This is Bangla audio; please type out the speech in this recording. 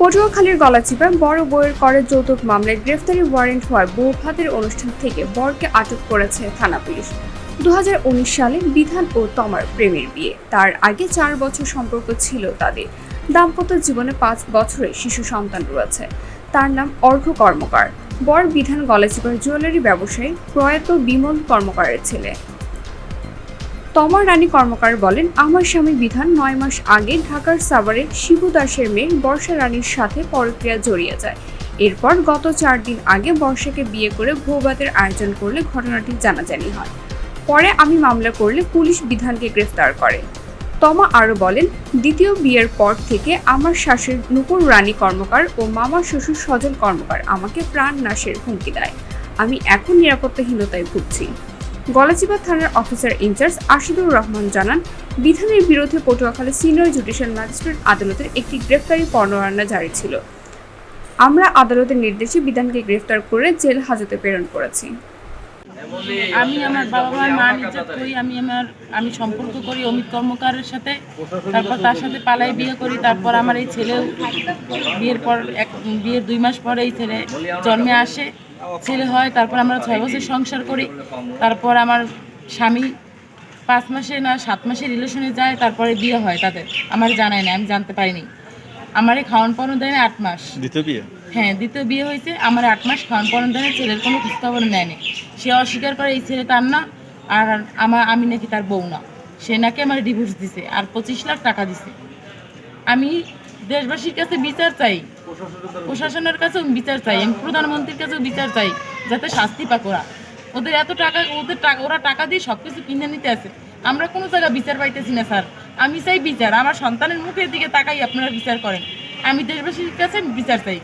পটুয়াখালীর গলাচিপা বড় বইয়ের করে যৌতুক মামলায় গ্রেফতারি ওয়ারেন্ট হওয়ার বৌভাতের অনুষ্ঠান থেকে বরকে আটক করেছে থানা পুলিশ। দু হাজার উনিশ সালে বিধান ও তমার প্রেমের বিয়ে। তার আগে চার বছর সম্পর্ক ছিল তাদের। দাম্পত্য জীবনে পাঁচ বছরে শিশু সন্তান রয়েছে। তার নাম অর্ঘ্য কর্মকার। বর বিধান গলাচিপার জুয়েলারি ব্যবসায়ী প্রয়াত বিমল কর্মকারের ছেলে। তমা রানী কর্মকার বলেন, আমার স্বামী বিধান নয় মাস আগে ঢাকার সাভারে শিবু দাসের মেয়ে বর্ষা রানীর সাথে পরক্রিয়া জড়িয়ে যায়। এরপর গত চার দিন আগে বর্ষাকে বিয়ে করে ভূবাতের আয়োজন করলে ঘটনাটি জানাজানি হয়। পরে আমি মামলা করলে পুলিশ বিধানকে গ্রেফতার করে। তমা আরও বলেন, দ্বিতীয় বিয়ের পর থেকে আমার শাশুড়ি নুপুর রানী কর্মকার ও মামা শ্বশুর সজল কর্মকার আমাকে প্রাণ নাশের হুমকি দেয়। আমি এখন নিরাপত্তাহীনতায় ভুগছি। গলাচিপা থানার অফিসার ইনচার্জ আশিদুর রহমান জানান, বিধানের বিরুদ্ধে পটুয়াখালী সিনিয়র জুডিশিয়াল ম্যাজিস্ট্রেট আদালতের একটি গ্রেফতারি পরোয়ানা জারি ছিল। আমরা আদালতের নির্দেশে বিধানকে গ্রেফতার করে জেল হাজতে প্রেরণ করেছি। আমি আমার বাবা মার মান ইজ্জত করি, আমি আমার, আমি সম্পর্ক করি অমিত কর্মকারের সাথে, তারপর তার সাথে পালাই বিয়ে করি, তারপর আমার এই ছেলেও বিয়ের পর এক, বিয়ের দুই মাস পরে এই ছেলে জন্মে আসে। ছেলে হয় তারপর আমরা ছয় বছর সংসার করি তারপর আমার স্বামী পাঁচ মাসে না সাত মাসে রিলেশনে যায় তারপরে বিয়ে হয় তাদের। আমার জানায় না আমি জানতে পারিনি। আমারে খাওয়ান পানো দেয় না আট মাস। দ্বিতীয় বিয়ে? হ্যাঁ দ্বিতীয় বিয়ে হয়েছে আমার আট মাস খাওয়ান পরন দেয় না, ছেলের কোনো খোঁজখবর নেয়নি সে অস্বীকার করে এই ছেলে তার না আর আমার আমি নাকি তার বউ না। সে নাকি আমার ডিভোর্স দিছে আর পঁচিশ লাখ টাকা দিছে। আমি দেশবাসীর কাছে বিচার চাই প্রশাসনের কাছেও বিচার চাই, আমি প্রধানমন্ত্রীর কাছেও বিচার চাই, যাতে শাস্তি পাক ওরা। ওদের এত টাকা, ওদের টাকা, ওরা টাকা দিয়ে সব কিছু কিনে নিতে আছে। আমরা কোনো জায়গায় বিচার পাইতেছি না, স্যার। আমি চাই বিচার। আমার সন্তানের মুখের দিকে তাকাই আপনারা বিচার করেন। আমি দেশবাসীর কাছে বিচার চাই।